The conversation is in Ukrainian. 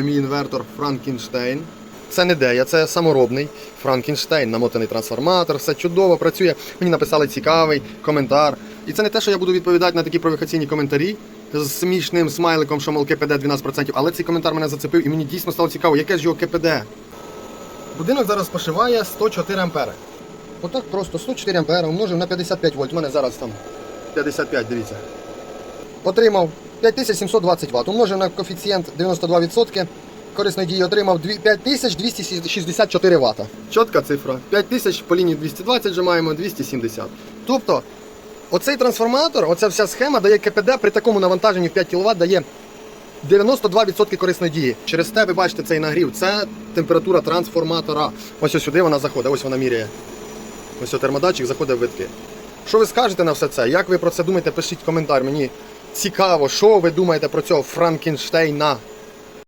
Мій інвертор Франкенштейн. Це не дея, це саморобний Франкенштейн, намотаний трансформатор, все чудово працює. Мені написали цікавий коментар. І це не те, що я буду відповідати на такі провокаційні коментарі з смішним смайликом, що мол КПД 12%, але цей коментар мене зацепив і мені дійсно стало цікаво, яке ж його КПД. Будинок зараз споживає 104 ампери. Отак просто 104 ампери умножив на 55 вольт. У мене зараз там 55, дивіться. Отримав 5720 Вт. Умножив на коефіцієнт 92%. Корисної дії отримав 5264 Вт. Чітка цифра. 5000 по лінії 220 вже маємо 270. Тобто, оцей трансформатор, оця вся схема дає КПД при такому навантаженні в 5 кВт дає 92% корисної дії. Через те ви бачите цей нагрів. Це температура трансформатора. Ось ось сюди вона заходить, ось вона міряє. Ось ось термодатчик заходить в витки. Що ви скажете на все це? Як ви про це думаєте? Пишіть коментар. Мені цікаво, що ви думаєте про цього Франкенштейна.